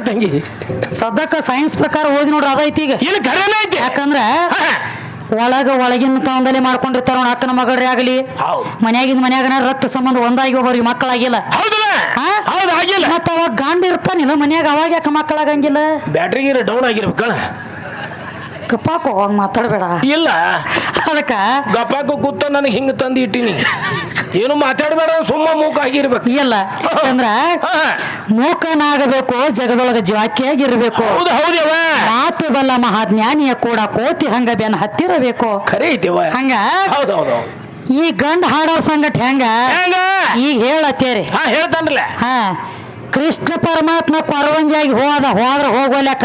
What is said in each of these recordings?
ತಂಗಿ. ಸದ್ಯಕ್ಕ ಸೈನ್ಸ್ ಪ್ರಕಾರ ಓದಿ ನೋಡ್ರಿ ಅದೈತಿ ಈಗ. ಇಲ್ಲಿ ಖರೇನ ಐತಿ. ಯಾಕಂದ್ರ. ಒಳಗ ಒಳಗಿನ ತಂದಲೇ ಮಾಡ್ಕೊಂಡಿರ್ತಾರ ಅವ್ನ ಅಕ್ಕನ ಮಗಳೇ ಆಗಲಿ. ಹೌದು. ಮನ್ಯಾಗಿನ ಮನ್ಯಾಗನ ರಕ್ತ ಸಂಬಂಧ ಒಂದಾಗಿ ಒಬ್ಬರಿಗೆ ಮಕ್ಕಳಾಗಿಲ್ಲ. ಹೌದಲ್ಲ? ಹಾ? ಹೌದು ಆಗಿಲ್ಲ. ಮತ್ತ ಅವಾಗ ಗಾಂಡ ಇರ್ತಾನಿಲ್ಲ ಮನ್ಯಾಗ ಅವಾಗ ಯಾಕೆ ಮಕ್ಕಳಾಗಂಗಿಲ್ಲ? ಬ್ಯಾಟ್ರಿ ಗೀರ ಡೌನ್ ಆಗಿರ್ಬೇಕಲ್ಲ ಕಪ್ಪಾಕೋ ಅವಾಗ ಮಾತಾಡಬೇಡ. ಇಲ್ಲ. ಅದಕ್ಕ ಗಪ್ಪಾಕು ಕೂತ ನನಗೆ ಹಿಂಗ ತಂದು ಇಟ್ಟಿನಿ. ಏನು ಮಾತಾಡಬೇಡ ಸುಮ್ಮ ಮೂಕ ಆಗಿರ್ಬೇಕು ಇಲ್ಲ ಯಾಕಂದ್ರ. ಮೂಕನಾಗಬೇಕು ಜಗದೊಳಗ ಜ್ವಾಕಿಯಾಗಿರ್ಬೇಕು. ಹೌದು ಹೌದವ ಮಾತು ಬಲ್ಲ ಮಹಾಜ್ಞಾನಿಯ ಕೂಡ ಕೋತಿ ಹಂಗ ಬೆನ್ ಹತ್ತಿರಬೇಕು. ಖರೆ ಐತಿವ ಹಂಗ? ಹೌದು ಹೌದು ಈ ಗಂಡ ಹಾಡೋ ಸಂಗಟ ಹೆಂಗ? ಈಗ ಹೇಳತ್ತೇರಿ. ಹಾ ಹೇಳ್ತಾನಲ್ಲ ಹಾ. ಕೃಷ್ಣ ಪರಮಾತ್ಮ ಕೊರವಂಜಾಗಿ ಹೋದ ಹೋದ್ರ ಹೋಗೋಲ್ಯಾಕ?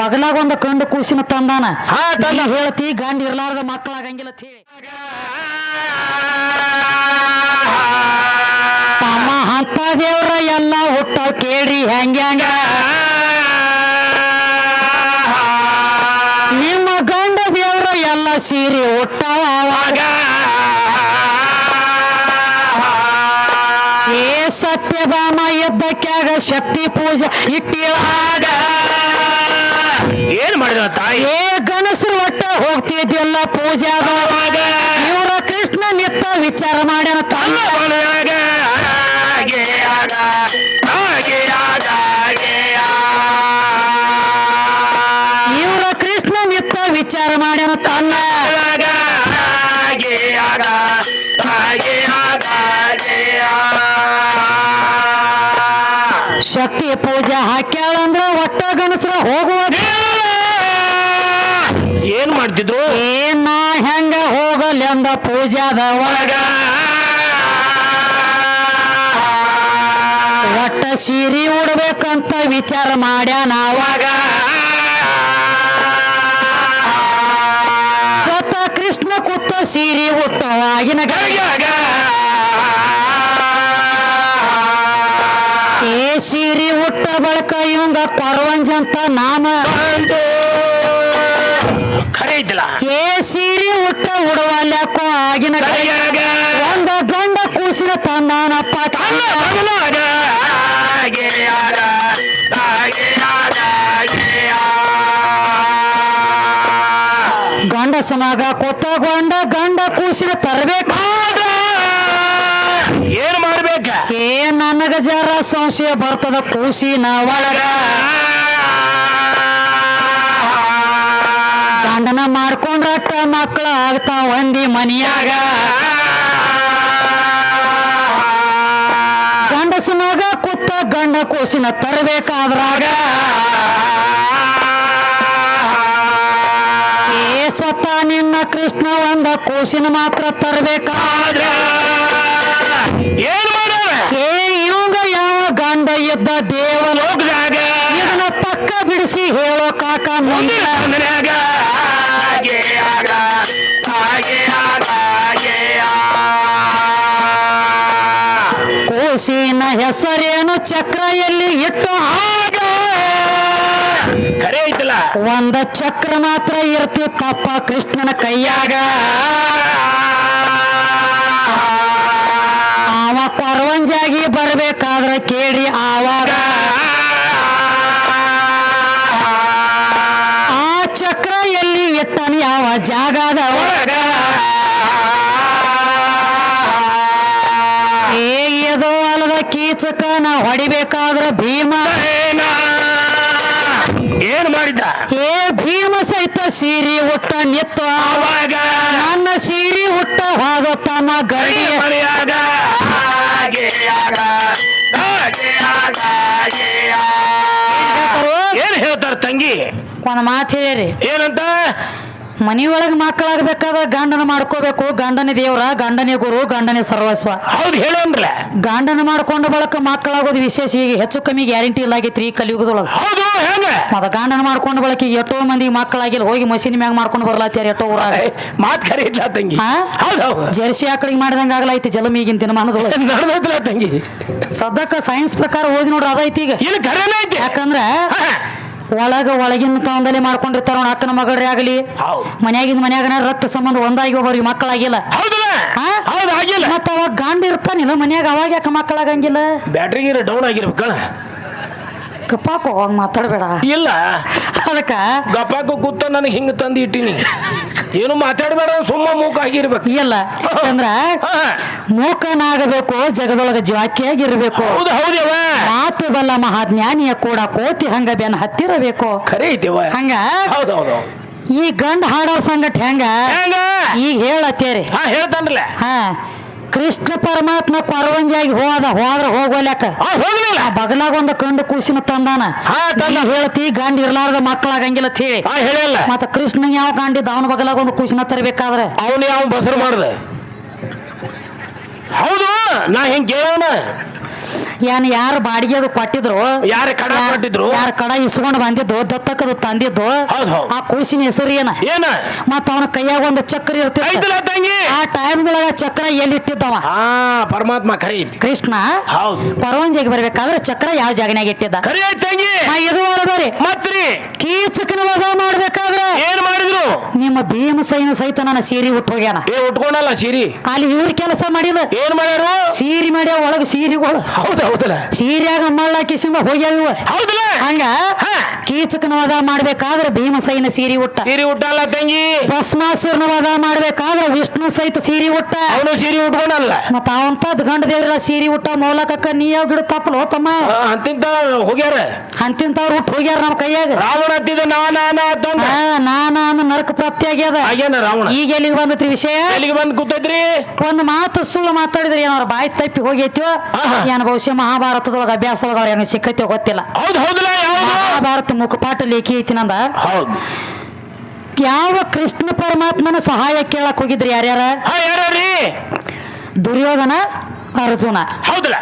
ಬಗಲಾಗ ಒಂದು ಕಂಡು ಕೂಸಿನ ತಂದಾನ. ಹೇಳ್ತಿ ಗಂಡ ಇರ್ಲಾರ್ದ ಮಕ್ಕಳಾಗಂಗಿಲ್ಲ ಹೇಳಿ. ಹಂತ ದೇವ್ರ ಎಲ್ಲ ಹುಟ್ಟ ಕೇಳಿ ಹೆಂಗ ಹೆಂಗ? ನಿಮ್ಮ ಗಂಡ ದೇವ್ರ ಎಲ್ಲ ಸೀರೆ ಹುಟ್ಟ ಅವಾಗ ಏ ಸತ್ಯಭಾಮ ಎದ್ದಕ್ಕಾಗ ಶಕ್ತಿ ಪೂಜೆ ಇಟ್ಟಿಳಾಗ ಏನ್ ಮಾಡಿದ ತಾಯಿ? ಏ ಗಣಸರು ಒಟ್ಟ ಹೋಗ್ತಿದ್ಯಲ್ಲ ಪೂಜಾದಾಗ ಇವರ ಕೃಷ್ಣ ನಿತ್ತ ವಿಚಾರ ಮಾಡ್ಯಾನ. ತನ್ನ ಪೂಜೆ ಹಾಕ್ಯಾಳಂದ್ರೆ ಒಟ್ಟ ಗಣಸ್ರ ಹೋಗುವ ಏನ್ ಮಾಡ್ತಿದ್ರು? ಏನ್ ಹೋಗಲಿ ಹೆಂಗ ಹೋಗಲೆಂದ ಪೂಜಾದ ಒಳಗ. ಒಟ್ಟ ಸೀರಿ ಉಡ್ಬೇಕಂತ ವಿಚಾರ ಮಾಡ್ಯಾನ ಅವಾಗ. ಸ್ವತಃ ಕೃಷ್ಣ ಕುತ್ತ ಸೀರಿ ಉಟ್ಟವಾಗಿನ ಗಳಿಗಾಗ. ಬಳಕ ಇವಂಗ ಕೊರವಂಜ ಅಂತ ನಾಮ. ಖರೆ ಐತಿಲ್ಲ ಏ ಸೀರಿ ಉಟ್ಟ ಉಡವಲ್ಯಾಕೋ ಆಗಿನ. ಒಂದ ಗಂಡ ಕೂಸಿನ ತಂದಾನಪ್ಪ ಗಂಡ ಸಮಾಗ ಕೊತ್ತ ಕೊತ್ತಗೊಂಡ ಗಂಡ ಕೂಸಿನ ತರಬೇಕಾದ ಏನ್ ಮಾಡ್ಬೇಕ ಏ ನನಗ ಜರ ಸಂಶಯ ಬರ್ತದ, ಕೂಸಿನ ಒಳಗ. ಗಂಡನ ಮಾಡ್ಕೊಂಡ್ರಟ್ಟ ಮಕ್ಕಳ ಆಗ್ತಾ ಒಂದಿ ಮನಿಯಾಗ. ಗಂಡಸನಾಗ ಕುತ್ತ ಗಂಡ ಕೂಸಿನ ತರಬೇಕಾದ್ರಾಗ. ಸ್ವತ ನಿನ್ನ ಕೃಷ್ಣ ಒಂದ ಕೂಸಿನ ಮಾತ್ರ ತರಬೇಕಾದ್ರ ಏನ್ ಮಾಡ್ಯಾರ ಏ ಇವಂಗ ಯಾವ ಗಂಡ ಇದ್ದ ದೇವ ಲೋಕದಾಗ ಇದನ್ನ ಪಕ್ಕ ಬಿಡಿಸಿ ಹೇಳೋ ಕಾಕ ಮುಂದೆ. ಕೋಸಿನ ಹೆಸರೇನು ಚಕ್ರ ಎಲ್ಲಿ ಇಟ್ಟು ಆಗ. ಕರೆ ಐತಲ್ಲ. ಒಂದ ಚಕ್ರ ಮಾತ್ರ ಇರ್ತಿತ್ತಪ್ಪ ಕೃಷ್ಣನ ಕೈಯಾಗ. ಅವ ಕೊರವಂಜಾಗಿ ಬರ್ಬೇಕಾದ್ರ ಕೇಳಿ ಆವಾಗ. ಆ ಚಕ್ರ ಎಲ್ಲಿ ಎತ್ತನ ಯಾವ ಜಾಗದ ಒಳಗ ಏದೋ ಅಲ್ಲದ ಕೀಚಕನ ಹೊಡಿಬೇಕಾದ್ರ ಭೀಮ. ಏನ? ಮಾಡಿದ್ದ? ಏ ಭೀಮ ಸಹಿತ ಸೀರಿ ಹುಟ್ಟ ನಿತ್ತ ಆವಾಗ. ನನ್ನ ಸೀರಿ ಹುಟ್ಟ ಹೋಗೋ ತಮ್ಮ ಗಡಿ ಮನೆಯಾಗ. ಏನ್ ಹೇಳ್ತಾರ ತಂಗಿ? ಒಂದ್ ಮಾತು ಹೇಳಿರಿ ಏನಂತ? ಮನಿ ಒಳಗ್ ಮಕ್ಕಳಾಗಬೇಕಾದ್ರೆ ಗಂಡನ ಮಾಡ್ಕೋಬೇಕು. ಗಂಡನ ದೇವ್ರ ಗಂಡನೇ ಗುರು ಗಂಡನ ಸರ್ವಸ್ವ. ಹೌದು ಹೇಳಂದ್ರ ಗಂಡನ ಮಾಡ್ಕೊಂಡ ಬಳಕ ಮಕ್ಕಳಾಗೋದು ವಿಶೇಷ. ಈಗ ಹೆಚ್ಚು ಕಮ್ಮಿ ಗ್ಯಾರಂಟಿ ಇಲ್ಲ ಆಗೈತಿ ಈ ಕಲಿಯುಗದೊಳಗ. ಹೌದು ಮತ್ತ ಗಂಡನ ಮಾಡ್ಕೊಂಡ ಬಳಕ ಈಗ ಎಷ್ಟೋ ಮಂದಿ ಮಕ್ಕಳಾಗಿಲ್ಲ. ಹೋಗಿ ಮಷಿನ್ ಮ್ಯಾಗ ಮಾಡ್ಕೊಂಡು ಬರ್ಲಾತ್ಯಾರ ಎಷ್ಟೋ ಊರಾಗ. ಮಾತ್ ತಂಗಿ. ಜರ್ಸಿ ಆಕಳಿಗೆ ಮಾಡಿದಂಗ ಆಗ್ಲೈತಿ ಜಲಮ ಈಗಿನ ದಿನಮಾನದೊಳಗ ನಡ್ದೈತಿಲ್ಲ ತಂಗಿ. ಸದ್ಯಕ್ಕ ಸೈನ್ಸ್ ಪ್ರಕಾರ ಓದಿ ನೋಡ್ರಿ ಅದೈತಿ ಈಗ. ಇಲ್ಲಿ ಐತಿ. ಯಾಕಂದ್ರೆ. ಒಳಗ ಒಳಗಿನ ತನದಲ್ಲಿ ಮಾಡ್ಕೊಂಡಿರ್ತಾರ ಅವ್ನ ಅಕ್ಕನ ಮಗಳ್ರಿ ಆಗಲಿ. ಹೌದು. ಮನ್ಯಾಗಿಂದ ಮನ್ಯಾಗನ ರಕ್ತ ಸಂಬಂಧ ಒಂದಾಗಿ ಒಬ್ಬರಿಗೆ ಮಕ್ಕಳಾಗಿಲ್ಲ. ಮತ್ತ ಅವಾಗ ಗಂಡ ಇರ್ತಾನಿಲ್ಲ ಮನ್ಯಾಗ ಅವಾಗ ಯಾಕೆ ಮಕ್ಕಳಾಗಂಗಿಲ್ಲ? ಬ್ಯಾಟ್ರಿ ಗೀರ ಡೌನ್ ಆಗಿರ್ಬೇಕಲ್ಲ ಗಪ್ಪಾಕೋ ಹೋಗಿ ಮಾತಾಡ್ಬೇಡ. ಇಲ್ಲ. ಅದಕ್ಕ ಗಪ್ಪಾಕೋ ಕೂತ ನನಗೆ ಹಿಂಗೆ ತಂದು ಇಟ್ಟಿನಿ. ಏನು ಮಾತಾಡಬೇಡ ಸುಮ್ಮ ಮೂಕ ಆಗಿರ್ಬೇಕು ಇಲ್ಲ ಅಂದ್ರ ಮೂಕನಾಗಬೇಕು ಜಗದೊಳಗ ಜ್ವಾಕಿಯಾಗಿರ್ಬೇಕು. ಹೌದು ಹೌದವ ಮಾತು ಬಲ್ಲ ಮಹಾಜ್ಞಾನಿಯ ಕೂಡ ಕೋತಿ ಹಂಗ ಬೆನ್ ಹತ್ತಿರಬೇಕು. ಖರೆ ಐತಿವ ಹಂಗ? ಹೌದು ಹೌದು. ಈ ಗಂಡ ಹಾಡೋ ಸಂಗಟ ಹೆಂಗ? ಹೆಂಗ? ಈಗ ಹೇಳತ್ತೇರಿ. ಹಾ ಹೇಳ್ತಾನ್ರಲ್ಲ. ಹಾ. ಕೃಷ್ಣ ಪರಮಾತ್ಮ ಕೊರವಂಜಾಗಿ ಹೋದ ಹೋದ್ರ ಹೋಗೋಲ್ಯಾಕ ಆ ಹೋಗ್ಲಿಲ್ಲ. ಬಗಲಾಗ ಒಂದು ಕಂಡು ಕೂಸಿನ ತಂದಾನ. ಹೇಳ್ತಿ ಗಂಡ ಇರ್ಲಾರ್ದ ಮಕ್ಕಳಾಗಂಗಿಲ್ಲ ಅಂತ ಹೇಳಿ ಆ ಹೇಳಿಲ್ಲ. ಮತ್ತ ಕೃಷ್ಣ ಯಾವ ಗಂಡಿದ್ದ ಅವನ ಬಗಲಾಗ ಒಂದು ಕೂಸಿನ ತರಬೇಕಾದ್ರೆ? ಅವನು ಯಾವ ಬಸರು ಮಾಡ್ದೆ? ಹೌದು ನಾ ಹಿಂಗ್ ಕೇಳೋಣ ಏನ್ ಯಾರು ಬಾಡಿಗೆ ಅದು ಕೊಟ್ಟಿದ್ರು? ಯಾರ ಕಡ ಕೊಟ್ಟಿದ್ರು? ಯಾರ ಕಡ ಇಸ್ಕೊಂಡು ಬಂದಿದ್ದು? ದತ್ತಕ್ಕದು ತಂದಿದ್ದು. ಆ ಕೂಸಿನ ಹೆಸರು ಏನ? ಏನ? ಮತ್ತ ಅವನ ಕೈಯಾಗ ಒಂದು ಚಕ್ರ ಇರ್ತಿ ಐತಲ್ಲ ತಂಗಿ. ಆ ಟೈಮ್ದೊಳಗ ಚಕ್ರ ಎಲ್ಲಿ ಇಟ್ಟಿದ್ದವ ಹಾ ಪರಮಾತ್ಮ ಕರಿ ಕೃಷ್ಣ? ಹೌದು. ಪರವಂಜಿಗೆ ಬರ್ಬೇಕಾದ್ರೆ ಚಕ್ರ ಯಾವ ಜಾಗನ್ಯಾಗ ಇಟ್ಟಿದ್ದ? ಐತಿ ತಂಗಿ. ಇದು ಒಳಗರಿ ಮತ್ರಿ. ಕೀಚಕನ ವಧ ಮಾಡ್ಬೇಕಾದ್ರೆ? ಏನ್ ಮಾಡಿದ್ರು? ನಿಮ್ಮ ಭೀಮಸೈನ ಸಹಿತ ನನ್ನ ಸೀರೆ ಉಟ್ಟು ಹೋಗ್ಯಾನ. ಏ ಉಟ್ಕೊಂಡಲ್ಲ ಸೀರಿ? ಅಲ್ಲಿ ಇವ್ರ ಕೆಲಸ ಮಾಡಿಲ್ಲ. ಏನ್ ಮಾಡ್ಯಾರು? ಸೀರೆ ಮಾಡ್ಯಾವ ಒಳಗ ಸೀರೆಗಳು. ಹೌದು. ಹೌದಲ್ಲ? ಸೀರ್ಯಾಗ ಮಳ್ಳಾಕಿಸಿಂದ ಹೋಗ್ಯಾವ ಇವ. ಹೌದಲ್ಲ? ಹಂಗ? ಹಾ. ಕೀಚಕನ ವಧ ಮಾಡ್ಬೇಕಾದ್ರೆ ಭೀಮಸೈನ ಸೀರೆ ಉಟ್ಟ. ಸೀರಿ ಉಟ್ಟಲ್ಲ ತಂಗಿ? ಭಸ್ಮಾಸುರನ ವಧ ಮಾಡ್ಬೇಕಾದ್ರೆ ವಿಷ್ಣು ಸಹಿತ ಸೀರೆ ಉಟ್ಟ. ಅವನು ಸೀರಿ ಉಟ್ಕೊಂಡಲ್ಲ? ಮತ್ತ ಅವಂತದ್ ಗಂಡ ದೇವ್ರ ಸೀರೆ ಉಟ್ಟ ಮೌಲಕಕ್ಕ ನೀ ಯಾವ ಗಿಡ ತಪ್ಪಲು ತಮ್ಮ ಆ, ಅಂತಿಂತ ಹೋಗ್ಯಾರ? ಅಂತಿಂತವ್ರು ಉಟ್ಟು ಹೋಗ್ಯಾರ ನಮ್ಮ ಕೈಯಾಗ. ರಾವಣ ಹತ್ತಿದ ನಾ ನಾ ನಾ ಅಂತಂದ ಹಾ ನಾನ ನರಕ ಪ್ರಾಪ್ತಿ ಆಗ್ಯದ. ಆಗ್ಯಾನ ರಾವಣ? ಈಗ ಎಲ್ಲಿಗೆ ಬಂದತ್ರಿ ವಿಷಯ? ಎಲ್ಲಿಗೆ ಬಂದ್ ಕೂತೈತ್ರಿ? ಒಂದು ಮಾತು ಸುಳ್ಳು ಮಾತಾಡಿದ್ರೆ ಏನಾರ ಬಾಯಿ ತಪ್ಪಿ ಹೋಗೈತಿವ ಆಹಾ. ಏನ್ ಬಹುಶಃ ಮಹಾಭಾರತದೊಳಗ ಅಭ್ಯಾಸದೊಳಗ ಅವ್ರ ಹೆಂಗ ಸಿಕ್ಕತ್ತೆ ಗೊತ್ತಿಲ್ಲ. ಹೌದು ಹೌದಲ್ಲ ಯಾವ್ದು? ಮಹಾಭಾರತ ಮುಖಪಾಠ ಲೇಖಿ ಐತಿ ನಂದ. ಹೌದು. ಯಾವ ಕೃಷ್ಣ ಪರಮಾತ್ಮನ ಸಹಾಯ ಕೇಳಕ್ ಹೋಗಿದ್ರಿ ಯಾರ್ಯಾರ? ಹಾ ಯಾರ್ಯಾರಿ ದುರ್ಯೋಧನ ಅರ್ಜುನ. ಹೌದಲ್ಲ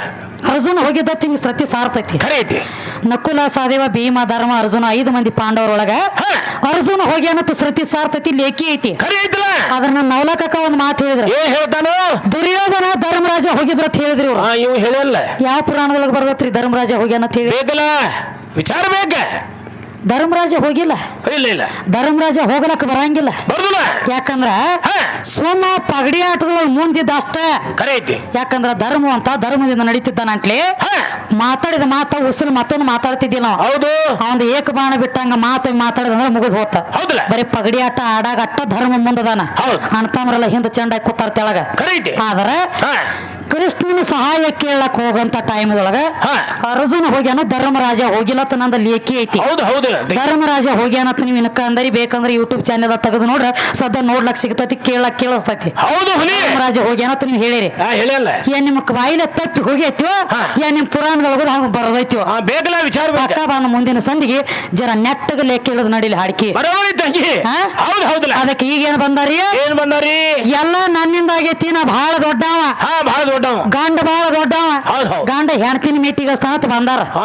ಅರ್ಜುನ ಹೋಗಿದ್ದ ತಿಂಗ್ ಸತಿ ಸಾರ್ತೈತಿ ಖರೆ ಐತಿ. ನಕುಲ ಸಹದೇವ ಭೀಮ ಧರ್ಮ ಅರ್ಜುನ ಐದು ಮಂದಿ ಪಾಂಡವರೊಳಗ ಹಾ. ಅರ್ಜುನ ಅನ್ನತ್ತ ಸೃತಿ ಸಾರ್ತೈತಿ ಲೇಖಿ ಐತಿ. ಖರೆ ಐತಲ್ಲ. ಅದ್ರ ನನ್ನ ನವಲಕಕ್ಕ ಒಂದ್ ಮಾತು ಹೇಳಿದ್ರು. ಏನ್ ಹೇಳ್ತಾನು? ದುರ್ಯೋಧನ ಧರ್ಮರಾಜ ಹೋಗಿದ್ರ ಅಂತ ಹೇಳಿದ್ರಿ ಇವ್ರು. ಹಾ ಇವ್ ಹೇಳಲ್ಲ. ಯಾವ ಪುರಾಣದೊಳಗೆ ಬರ್ಬೇಕ್ರಿ ಧರ್ಮರಾಜ ಹೋಗಿ ಅಂತ ಹೇಳಿ? ಬೇಕಲ್ಲ. ವಿಚಾರ ಬೇಕ. ಧರ್ಮರಾಜ ಹೋಗಿಲ್ಲ? ಇಲ್ಲ ಇಲ್ಲ. ಧರ್ಮರಾಜ ಹೋಗ್ಲಕ್ ಬರಂಗಿಲ್ಲ? ಬರ್ದಲ್ಲ. ಯಾಕಂದ್ರ. ಸುಮ್ಮ ಪಗಡಿ ಆಟದೊಳಗೆ ಮುಂದಿದ್ದ ಅಷ್ಟ. ಐತಿ. ಯಾಕಂದ್ರ ಧರ್ಮ ಅಂತ ಧರ್ಮದಿಂದ ನಡೀತಿದ್ದಾನಂತ್ಲಿ ಹಾ. ಮಾತಾಡಿದ ಮಾತ ಉಸಿರು ಮತ್ತೊಂದು ಮಾತಾಡ್ತಿದ್ದಿಲ್ಲ ಹೌದು. ಅವಂದ ಏಕ ಬಾಣ ಬಿಟ್ಟಂಗ ಮಾತು ಮಾತಾಡಿದಂದ್ರ ಮುಗಿದ್ ಹೋತ. ಹೌದಲ್ಲ. ಬರೀ ಪಗಡಿ ಆಟ ಆಡಾಗ ಅಟ್ಟ ಧರ್ಮ ಮುಂದದಾನ. ಹೌದು. ಅಣ್ತಮ್ರಲ್ಲ ಹಿಂದ ಚಂಡಾಗಿ ಕೂತಾರ ತೆಳಗ. ಐತಿ. ಆದ್ರ ಕೃಷ್ಣನ ಸಹಾಯ ಕೇಳಕ್ ಹೋಗಂತ ಟೈಮ್ ಒಳಗ ಅರ್ಜುನ್ ಹೋಗ್ಯಾನ ಧರ್ಮರಾಜ ಹೋಗಿಲ್ಲತ್ತ ನಂದ ಲೇಖಿ ಐತಿ. ಹೌದು ಹೌದು. ಧರ್ಮರಾಜ ಹೋಗ್ಯಾನತ್ ನೀವು ಇನ್ಕ ಅಂದರಿ ಬೇಕಂದ್ರೆ ಯೂಟ್ಯೂಬ್ ಚಾನೆಲ್ ತಗದು ನೋಡ್ರ ಸದ್ಯ ನೋಡ್ಲಕ್ ಸಿಗ್ತೈತಿ ಕೇಳಕ್ ಕೇಳಿಸ್ತೈತಿ. ಧರ್ಮರಾಜ ಹೋಗ್ಯಾನತ್ ನೀವು ಹೇಳಿರಿ. ಏನ್ ನಿಮ್ ಬಾಯಿಲ ತಪ್ಪಿ ಹೋಗೈತಿವ. ಏನ್ ನಿಮ್ ಪುರಾಣದೊಳಗ ಹಂಗ ಬರದೈತಿವ ವಿಚಾರ ಅಕ್ಕ ಬಂದ ಮುಂದಿನ ಸಂದಿಗೆ ಜರ ನೆಟ್ಟಗ ಲೇಖಿ ಇಳಿದು ನಡಿಲಿ ಹಾಡಿಕೆ? ಹೌದು ಹೌದಲ್ಲ. ಅದಕ್ಕೆ ಈಗೇನ್ ಬಂದಾರಿ? ಏನ್ ಬಂದಾರಿ? ಎಲ್ಲ ನನ್ನಿಂದ ಆಗೈತಿ ನಾ ಬಹಳ ದೊಡ್ಡವ. ಬಹಳ ದೊಡ್ಡವ ಗಂಡ ಬಾಳ ದೊಡ್ಡ ಹೌದ್ ಹೌದ್. ಗಂಡ ಹೆಣ್ತಿನ ಮೆಟ್ಟಿಗೆ ಸ್ಥಾನ ಬಂದಾರ. ಹಾ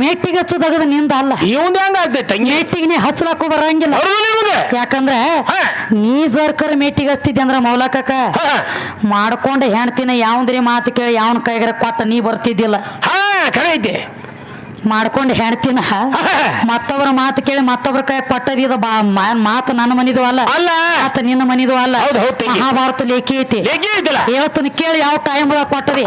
ಮೆಟ್ಟಿಗೆ ಹಚ್ಚೋದಾಗದ ನಿಂದ ಅಲ್ಲ. ಮೆಟ್ಟಿಗೆ ಹೆಂಗ ಆಗ್ತೈತಿ ತಂಗಿ? ಮೇಟಿಗೆ ನೀ ಹಚ್ಚಲಾಕು ಬರಂಗಿಲ್ಲ ಯಾಕಂದ್ರೆ ಹಾ. ನೀ ಜರ್ಕರ್ ಮೆಟ್ಟಿಗೆ ಹಚ್ತಿದ್ದೆ ಅಂದ್ರ ಮೌಲಕಕ್ಕ. ಹಾ. ಮಾಡ್ಕೊಂಡ ಹೆಣ್ತಿನ ಯಾವಂದ್ರಿ ಮಾತು ಕೇಳಿ ಯಾವನ್ ಕೈಗಾರ ಕೊಟ್ಟ ನೀ ಬರ್ತಿದ್ದಿಲ್ಲ. ಹಾ ಕರೆ ಐತಿ. ಮಾಡ್ಕೊಂಡು ಹೆಣ್ತಿನ ಮತ್ತೊಬ್ಬರ ಮಾತು ಕೇಳಿ ಮತ್ತೊಬ್ಬರ ಕೈ ಕೊಟ್ಟದಿದ ಬಾ ಮಾತು ನನ್ನ ಮನಿದು ಅಲ್ಲ. ಅಲ್ಲ. ಆತ ನಿನ್ನ ಮನಿದು ಅಲ್ಲ. ಮಹಾಭಾರತ ಲೇಖಿ ಐತಿ. ಇವತ್ತನ ಕೇಳಿ ಯಾವ ಟೈಮ್ ಕೊಟ್ಟದಿ?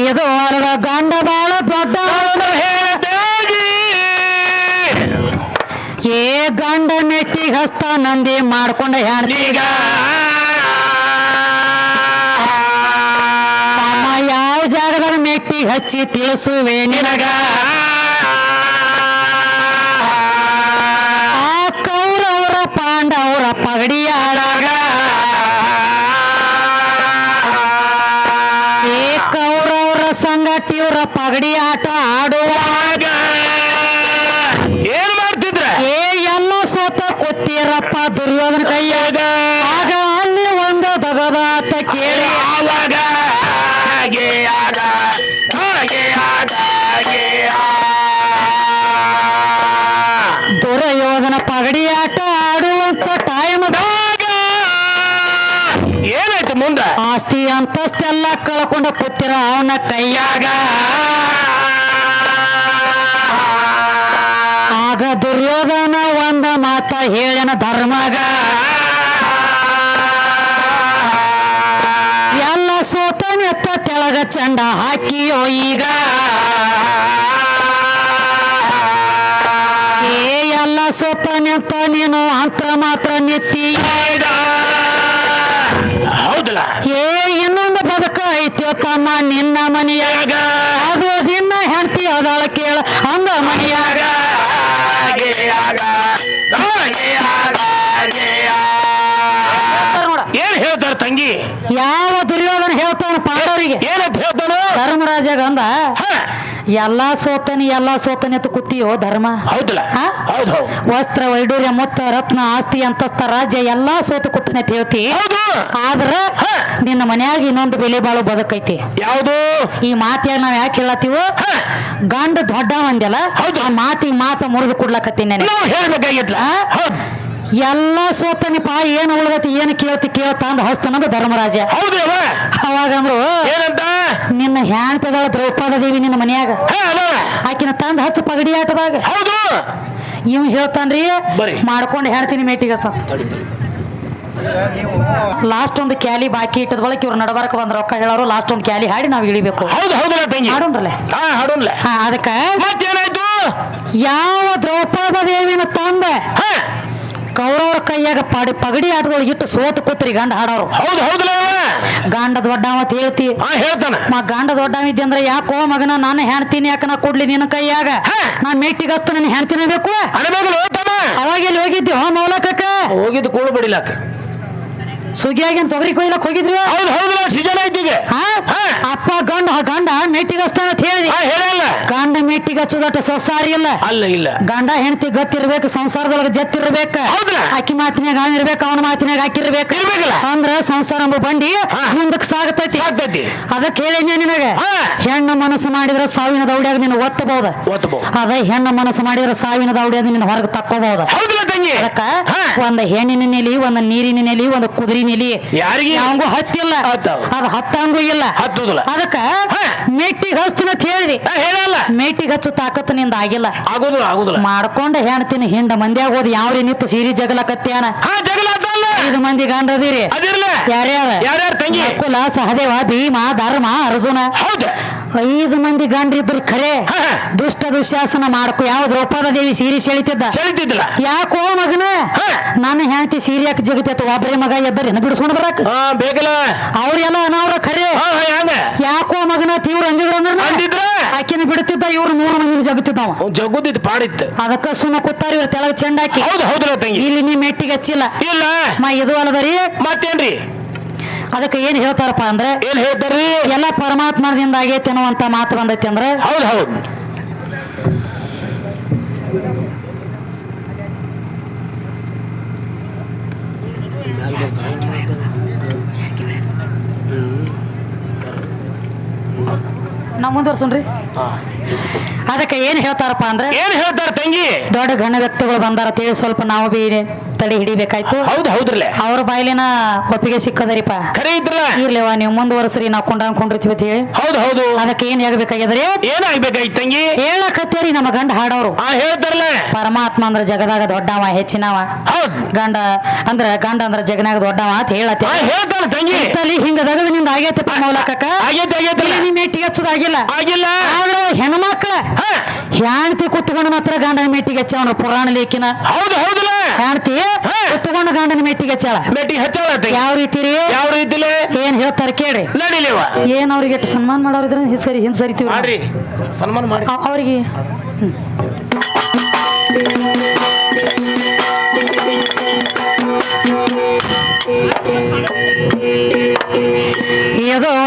ಇದು ಅಲ್ದ ಗಂಡ ಬಾಳ ದೊಡ್ಡ ಹೇಳ್ತೇನೆ. ಏ ಗಂಡ ನೆಟ್ಟಿ ಹಸ್ತ ನಂದಿ ಮಾಡ್ಕೊಂಡ ಹೆಣ್ತಿ. ಹಚ್ಚಿ ತಿಳಿಸುವೆ ನಿನಗ ಆ ಕೌರವರ ಪಾಂಡವರ ಪಗಡಿ ಆಡಾಗ ಏ ಕೌರವರ ಸಂಗಟ ಇವ್ರ ಪಗಡಿ ಆಟ ಆಡುವಾಗ ದುರ್ಯೋಧನ ಪಗಡಿ ಆಟ ಆಡುವಂತ ಟೈಮ್ ಏನಾಯ್ತು ಮುಂದ? ಆಸ್ತಿ ಅಂತಸ್ತೆಲ್ಲ ಕಳ್ಕೊಂಡ ಕೂತಿರ ಅವನ ಕೈಯಾಗ. ಆಗ ದುರ್ಯೋಧನ ಒಂದ ಮಾತ ಹೇಳನ ಧರ್ಮಗ. ಎಲ್ಲ ಸೋತನೆತ್ತ ತೆಳಗ ಚಂಡ ಹಾಕಿಯೋ ಈಗ. ಎಲ್ಲ ನಿಂತ ನೀನು ಅಂತ ಮಾತ್ರ ನಿತ್ತಿ. ಹೌದಲ್ಲ? ಏ ಇನ್ನೊಂದು ಬದುಕ ಐತ್ಯೋ ತಮ್ಮ ನಿನ್ನ ಮನೆಯಾಗ. ಅದು ನಿನ್ನ ಹೆಂಡತಿ ಅದಾಳ ಕೇಳ ಅಂದ ಮನೆಯಾಗ. ಏನ್ ಹೇಳ್ತಾರ ತಂಗಿ? ಯಾವ ದುರ್ಯೋಧನ ಹೇಳ್ತಾನ ಪಾಂಡವರಿಗೆ? ಏನಂತ ಹೇಳ್ತಾನ? ಧರ್ಮರಾಜಾಗ ಗಂಧ ಎಲ್ಲಾ ಸೋತನಿ ಎಲ್ಲಾ ಸೋತನಿ ಅಂತ ಕೂತಿಯೋ ಧರ್ಮ? ಹೌದಲ್ಲ? ಹೌದ್ ವಸ್ತ್ರ ವೈಡೂರ್ಯ ಮುತ್ತ ರತ್ನ ಆಸ್ತಿ ಅಂತಸ್ತ ರಾಜ್ಯ ಎಲ್ಲಾ ಸೋತು ಕೂತನೆ ಅಂತ ಹೇಳ್ತಿ. ಆದ್ರ ನಿನ್ನ ಮನ್ಯಾಗ ಇನ್ನೊಂದು ಬೆಲೆ ಬಾಳು ಬದುಕೈತಿ. ಯಾವುದು? ಈ ಮಾತಿಯಾಗ ನಾವ್ ಯಾಕೆ ಹೇಳತ್ತೀವೋ ಗಂಡ ದೊಡ್ಡ ಮಂದ್ಯಲ್ಲ ಹೌದು. ಆ ಮಾತಿಗೆ ಮಾತ ಮುರಿದು ಕೊಡ್ಲಕತ್ತೀನಿ ನನಗೆ ಸೋತನಿಪ ಎಲ್ಲಾ ಸೋತನಿಪ್ಪ ಏನು ಉಳ್ದತಿ ಏನು ಕೇಳ್ತಿ ಕೇಳ್ತ ಅಂದ ಹಸ್ತನಂದ ಧರ್ಮರಾಜ ಹೌದೇವ ಅವಾಗಂದ್ರು ಏನಂತ? ನಿನ್ನ ಹ್ಯಾಂಡ್ತದಾಳ ದ್ರೌಪದ ದೇವಿ ನಿನ್ನ ಮನ್ಯಾಗ. ಆಕಿನ ತಂದ ಹಚ್ಚ ಪಗಡಿ ಆಟದಾಗ. ಹೌದು. ಇವ್ ಹೇಳ್ತಾನ್ರಿ. ಮಾಡ್ಕೊಂಡು ಹೇಳ್ತೀನಿ ಮೇಟಿಗೆ ಲಾಸ್ಟ್ ಒಂದು ಕ್ಯಾಲಿ ಬಾಕಿ ಇಟ್ಟದ ಬಳಕ ಇವ್ರು ನಡಬಾರಕ ಬಂದ್ ರೊಕ್ಕ ಹೇಳೋರು ಲಾಸ್ಟ್ ಒಂದು ಕ್ಯಾಲಿ ಹಾಡಿ ನಾವ್ ಇಳಿಬೇಕು. ಅದಕ್ಕ ಯಾವ ದ್ರೌಪದ ದೇವಿನ ತಂದೆ? ಹಾ. ಕೌರವ್ರ ಕೈಯಾಗ ಪಾಡಿ ಪಗಡಿ ಆಟದೊಳಗೆ ಇಟ್ಟು ಸೋತು ಕೂತ್ರಿ ಗಂಡ ಹಾಡೋರು. ಹೌದು ಹೌದಲ್ಲ ಗಾಂಡ ದೊಡ್ಡವ ಅಂತ ಹೇಳ್ತಿ. ಗಾಂಡ ಹೇಳ್ತಾನ. ಮಾ ಗಂಡ ದೊಡ್ಡವ ಇದ್ದೆ ಅಂದ್ರೆ ಯಾಕೋ ಮಗನ ನಾನು ಹೆಣ್ತೀನಿ ಯಾಕ ನಾ ಕೊಡ್ಲಿ ನಿನ್ನ ಕೈಯಾಗ. ನಾ ಮೆಟ್ಟಿಗಸ್ತ ನಿನ್ನ ಹೆಣ್ತಿನ ಬೇಕು? ಅವಾಗ ಎಲ್ಲಿ ಹೋಗಿದ್ದಿ? ಹೋ ಮೌಲಕಕ್ಕ. ಹೋಗಿದ್ದು ಕೂಳು ಬಡಿಲಾಕ ಸುಗಿಯಾಗಿ ತೊಗರಿ ಕೊಯ್ಲಕ್ ಹೋಗಿದ್ರಿ? ಹೌದು ಹೌದು. ಅಪ್ಪ ಗಂಡ ಗಂಡ ಮೇಟಿಗಸ್ತಾನ ಅಂತ ಹೇಳಿ. ಹೇಳಲ್ಲ ಗಂಡ ಸಸಾರಿ ಇಲ್ಲ. ಅಲ್ಲ ಇಲ್ಲ. ಗಂಡ ಹೆಂಡತಿ ಗತ್ತಿರ್ಬೇಕು ಸಂಸಾರದೊಳಗೆ ಜತ್ತಿರ್ಬೇಕ. ಹೌದಲ್ಲ? ಅಕ್ಕಿ ಮಾತಿನಾಗ ಇರ್ಬೇಕು ಅವನ ಮಾತಿನಾಗ ಹಾಕಿರ್ಬೇಕು. ಇರ್ಬೇಕಲ್ಲ? ಅಂದ್ರ ಸಂಸಾರ ಎಂಬ ಬಂಡಿ ಮುಂದಕ್ಕೆ ಸಾಗತೈತಿ. ಸಾಕ್ತೈತಿ ಅದಕ್ಕೆ ಹೇಳಿದ್ನ ನಿನಗ? ಹಾ. ಹೆಣ್ಣು ಮನಸ್ಸು ಮಾಡಿದ್ರೆ ಸಾವಿನ ದೌಡ್ಯಾಗ ನಿನ್ನ ಒತ್ತಬಹುದ. ಒತ್ತಬಹುದು. ಅದ ಹೆಣ್ಣು ಮನಸ್ಸು ಮಾಡಿದ್ರೆ ಸಾವಿನ ದೌಡ್ಯಾಗ ನಿನ್ನ ಹೊರಗೆ ತಕ್ಕೋಬಹುದು. ಹೌದಲ್ಲ ತಂಗಿ? ಅದಕ್ಕ ಹಾ. ಒಂದ್ ಹೆಣ್ಣಿನ ನೆಲಿ ಒಂದ್ ನೀರಿನ ನೆಲಿ ಒಂದ್ ಕುದುರಿ ನೆಲಿ ಯಾರಿಗೆ? ಯಾವಂಗೂ ಹತ್ತಿಲ್ಲ. ಹತ್ತಾವು. ಅದ ಹತ್ತಂಗೂ ಇಲ್ಲ. ಹತ್ತುದಿಲ್ಲ. ಅದಕ್ಕ ಹಾ. ಮೆಟ್ಟಿಗೆ ಹಚ್ತೀನಿ ಅಂತ ಹೇಳಿದಿ. ಹಾ ಹೇಳಲ್ಲ. ಮೇಟಿಗೆ ಹಚ್ಚು ತಾಕತ್ತು ನಿಂದ ಆಗಿಲ್ಲ. ಆಗುದಿಲ್ಲ ಆಗುದಿಲ್ಲ. ಮಾಡ್ಕೊಂಡ ಹೆಣ್ತೀನಿ ಹಿಂಡ ಮಂದ್ಯಾಗ ಹೋದ್ ಯಾವ್ರಿ ನಿತ್ತು ಸೀರಿ ಜಗಲಕತ್ಯಾನ ಹಾ ಜಗಳ ಕತ್ತಿಯಾನ ಐದು ಮಂದಿ ಗಂಡದಿರಿ ಅದಿರ್ಲ. ಯಾರ್ಯಾರ? ಯಾರ್ಯಾರ ತಂಗಿ? ನಕುಲ ಸಹದೇವ ಭೀಮ ಧರ್ಮ ಅರ್ಜುನ. ಹೌದು. ಐದು ಮಂದಿ ಗಂಡ್ರಿದ್ರು ಖರೆ. ಹಾ. ದುಷ್ಟ ದುಶಾಸನ ಮಾಡಕು ಯಾವ ದ್ರೌಪದ ದೇವಿ ಸೀರೆ ಸೆಳಿತಿದ್ದ? ಸೆಳಿತಿದ್ದಿಲ್ಲ. ಯಾಕೋ ಮಗನ? ಹಾ. ನನ್ನ ಹೆಂಡತಿ ಸೀರೆ ಯಾಕೆ ಜಗತ್ತೈತ ಒಬ್ಬರೇ ಮಗ ಎಬ್ಬರಿ ಬಿಡಿಸ್ಕೊಂಡು ಬರಾಕ? ಹಾ ಬೇಕಲ್ಲ. ಅವ್ರೆಲ್ಲ ಅನಾವ್ರ ಖರೆ. ಹಾ ಹಾ ಹಂಗ? ಯಾಕೋ ಮಗನ ತೀವ್ರ ಅಂದಿದ್ರ ಆಕಿನ ಬಿಡುತ್ತಿದ್ದ ಇವ್ರು ಮೂರು ಮಂದಿ ಜಗತ್ತಿದ್ದವ ಜಗುದಿದ್ ಪಾಡಿತ್ತು ಅದಕ್ಕ ಸುಮ್ಮ ಕೂತಾರ ಇವ್ರ ತೆಳಗ ಚೆಂಡಾಕಿ ಹೌದು ಹೌದಲ್ಲ ತಂಗಿ. ಇಲ್ಲಿ ನೀ ಮೆಟ್ಟಿಗೆ ಹಚ್ಚಿಲ್ಲ. ಇಲ್ಲ. ಮಾ ಇದು ಅಲ್ಲದರಿ ಮತ್ತೇನ್ರಿ? ಅದಕ್ಕೆ ಏನ್ ಹೇಳ್ತಾರಪ್ಪ ಅಂದ್ರೆ ಏನ್ ಹೇಳ್ತಾರ್ರಿ? ಎಲ್ಲ ಪರಮಾತ್ಮದಿಂದ ಆಗೈತೆ ಅನ್ನುವಂತ ಮಾತು ಬಂದೈತಿ ಅಂದ್ರೆ ಹೌದು ಹೌದು. ನಾವು ಮುಂದುವರ್ಸನ್ರಿ ಅದಕ್ಕೆ ಏನ್ ಹೇಳ್ತಾರಪ್ಪ ಅಂದ್ರೆ ಏನ್ ಹೇಳ್ತಾರ ತಂಗಿ? ದೊಡ್ಡ ಘನ ವ್ಯಕ್ತಿಗಳು ಬಂದಾರ ತಿಳಿ ಸ್ವಲ್ಪ ನಾವು ಬಿ ತಡೆ ಹಿಡಿಬೇಕಾಯ್ತು. ಹೌದು ಹೌದ್ರಲ್ಲ. ಅವ್ರ ಬಾಯ್ಲಿನ ಒಪ್ಪಿಗೆ ಸಿಕ್ಕದರಿಪ್ಪ. ಖರೆ ಇದ್ರಲ್ಲ. ಇರ್ಲಿವ ನೀವು ಮುಂದುವರೆಸ್ರಿ ನಾವು ಕೊಂಡ ಕೊಂಡಿರ್ತೀವಿ ಅಂತ ಹೇಳಿ. ಹೌದು ಹೌದು. ಅದಕ್ಕೆ ಏನ್ ಆಗ್ಬೇಕಾಗ್ಯದ್ರಿ ಏನಾಗ್ಬೇಕಾಯ್ತು ತಂಗಿ? ಹೇಳಕತ್ತೇರಿ ನಮ್ಮ ಗಂಡ ಹಾಡೋರು. ಹೇಳ್ತಾರಲ್ಲ. ಪರಮಾತ್ಮ ಅಂದ್ರ ಜಗದಾಗ ದೊಡ್ಡವ ಹೆಚ್ಚಿನವ. ಹೌದು. ಗಂಡ ಅಂದ್ರ ಗಂಡ ಅಂದ್ರ ಜಗನಾಗ ದೊಡ್ಡವ ಅಂತ ಹೇಳತ್ತೆ. ಹೇಳ್ತಾರ ತಂಗಿ. ತಲಿ ಹಿಂಗ ದಗದ ನಿಂದ ಆಗೈತೆ ಆಗೈತಲ್ಲ ನಿಮ್ಮ ಮೆಟ್ಟಿಗೆ ಹಚ್ಚೋದಾಗಿಲ್ಲ. ಆಗಿಲ್ಲ. ಆದ್ರೆ ಹೆಣ್ಮಕ್ಳ. ಹೆಣ್ತಿ ಕುತ್ಕೊಂಡು ಮಾತ್ರ ಗಂಡನ ಮೆಟ್ಟಿಗೆ ಹಚ್ಚವನು ಪುರಾಣ ಲೇಖಿನ. ಹೌದು ಹೌದಲ್ಲ. ಹೆಣ್ತಿ. ಕುತ್ಕೊಂಡು ಗಂಡನ ಮೆಟ್ಟಿಗೆ ಹಚ್ಚಾಳ. ಮೆಟ್ಟಿಗೆ ಹಚ್ಚಲ್ಲ ಯಾವ ರೀತಿ ರೀ ಯಾವ ರೀತಿ ಏನ್ ಹೇಳ್ತಾರೆ ಕೇಳಿ ನಡಿಲಿವ. ಏನ್ ಅವ್ರಿಗೆ ಎಷ್ಟು ಸನ್ಮಾನ ಮಾಡೋರಿದ್ರೆ ಹಿಂದ್ ಸರಿ ಹಿಂದ್ ಸರಿತೀವಿ ಮಾಡ್ರಿ. ಸನ್ಮಾನ ಮಾಡಿ ಅವ್ರಿಗೆ.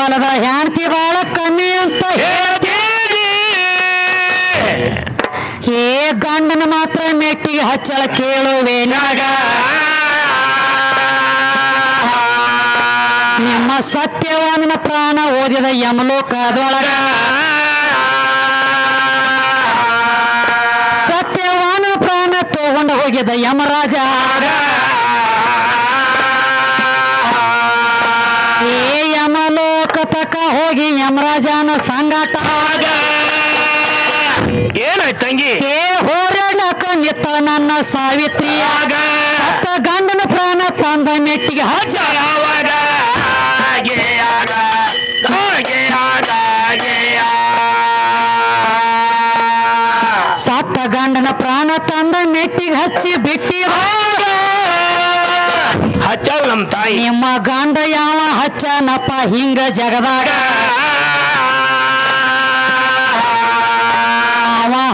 ಅಲ್ಲದ ಹೆಣ್ತಿ ಬಾಳ ಕಮ್ಮಿ ಅಂತ ಏ ಗಂಡನ ಮಾತ್ರ ಮೆಟ್ಟಿಗೆ ಹಚ್ಚಳ ಕೇಳುವೇನಾಗ ನಿಮ್ಮ ಸತ್ಯವಾನನ ಪ್ರಾಣ ಓದಿದ ಯಮಲೋಕದೊಳಗ. ಸತ್ಯವಾನ ಪ್ರಾಣ ತಗೊಂಡು ಹೋಗಿದ ಯಮರಾಜ. ತಂಗಿ. ನನ್ನ ಸಾವಿತ್ರಿಯಾಗ ಅತ್ತ ಗಂಡನ ಪ್ರಾಣ ತಂದ ಮೆಟ್ಟಿಗೆ ಹಚ್ಚ. ಸತ್ತ ಗಂಡನ ಪ್ರಾಣ ತಂದ ಮೆಟ್ಟಿಗೆ ಹಚ್ಚಿ ಬಿಟ್ಟಿ ಹಚ್ಚ ನಮ್ಮ ತಾಯಿ. ನಿಮ್ಮ ಗಂಡ ಯಾವ ಹಚ್ಚನಪ್ಪ ಹಿಂಗ ಜಗದಾಗ.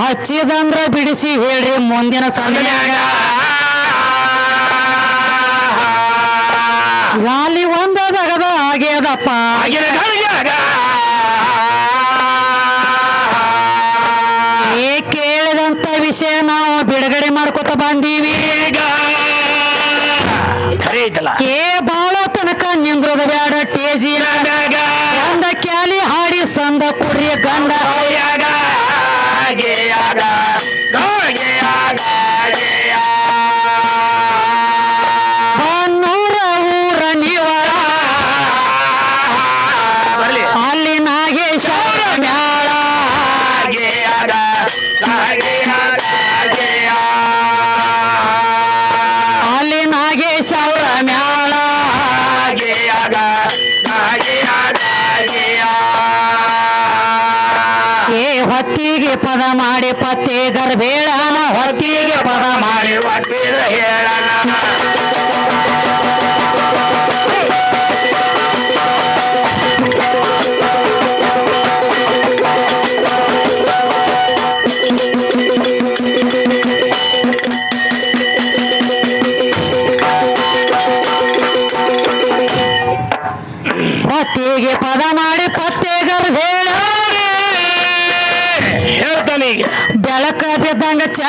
ಹಚ್ಚಿದಂದ್ರ ಬಿಡಿಸಿ ಹೇಳ್ರಿ ಮುಂದಿನ ಸಂದನ್ಯಾಗ ಗಾಲಿ ಒಂದ ದಗದ ಆಗ್ಯದಪ್ಪ ಏ ಕೇಳಿದಂತ ವಿಷಯ ನಾವು ಬಿಡುಗಡೆ ಮಾಡ್ಕೊತ ಬಂದೀವಿ. ಏ ಬಾಳ ತನಕ ನಿಂದ್ರದ ಬ್ಯಾಡ ಟೇಜಿ ಒಂದ ಕ್ಯಾಲಿ ಹಾಡಿ ಸಂದ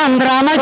Andrama,